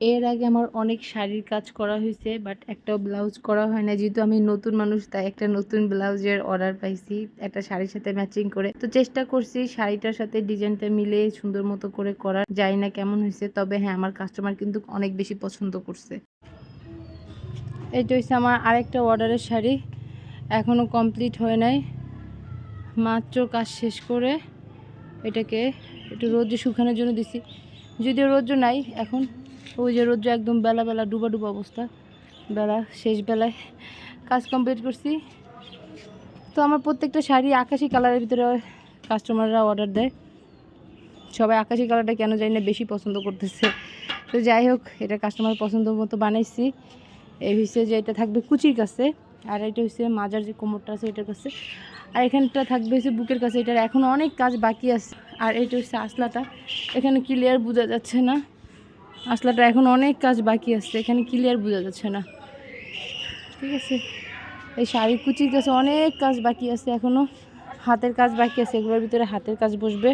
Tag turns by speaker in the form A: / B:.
A: এর আগে আমার অনেক শাড়ির কাজ করা হয়েছে বাট একটাও ব্লাউজ করা হয় না যেহেতু আমি নতুন মানুষ, তাই একটা নতুন ব্লাউজের অর্ডার পাইছি, একটা শাড়ির সাথে ম্যাচিং করে। তো চেষ্টা করছি শাড়িটার সাথে ডিজাইনটা মিলে সুন্দর মতো করে করা যায় না কেমন হয়েছে, তবে হ্যাঁ আমার কাস্টমার কিন্তু অনেক বেশি পছন্দ করছে। এটা হচ্ছে আমার আরেকটা অর্ডারের শাড়ি। এখনও কমপ্লিট হয় নাই। মাত্র কাজ শেষ করে এটাকে একটু রোদ্রে শুকানোর জন্য দিছি। যদিও রোদ্র নাই এখন। ওই যে রৌদ্র একদম বেলা বেলা ডুবা ডুবা অবস্থা। বেলা, শেষ বেলায় কাজ কমপ্লিট করছি। তো আমার প্রত্যেকটা শাড়ি আকাশি কালারের ভিতরে কাস্টমাররা অর্ডার দেয়। সবাই আকাশি কালারটা কেন জানি না, বেশি পছন্দ করতেছে। তো যাই হোক, এটা কাস্টমার পছন্দ মতো বানাইছি। এই হচ্ছে যে এটা থাকবে কুচির কাছে, আর এটা হচ্ছে মাজার যে কোমরটা আছে এটার কাছে। আর এখানটা থাকবে হচ্ছে বুকের কাছে, এটার এখন অনেক কাজ বাকি আছে। আর এটা হচ্ছে আসলাটা এখানে ক্লিয়ার বোঝা যাচ্ছে না। আসলাটা এখন অনেক কাজ বাকি আছে, এখানে ক্লিয়ার বোঝা যাচ্ছে না। ঠিক আছে? এই শাড়ি কুচির কাছে অনেক কাজ বাকি আছে এখনও হাতের কাজ বাকি আছে, এগুলোর ভিতরে হাতের কাজ বসবে।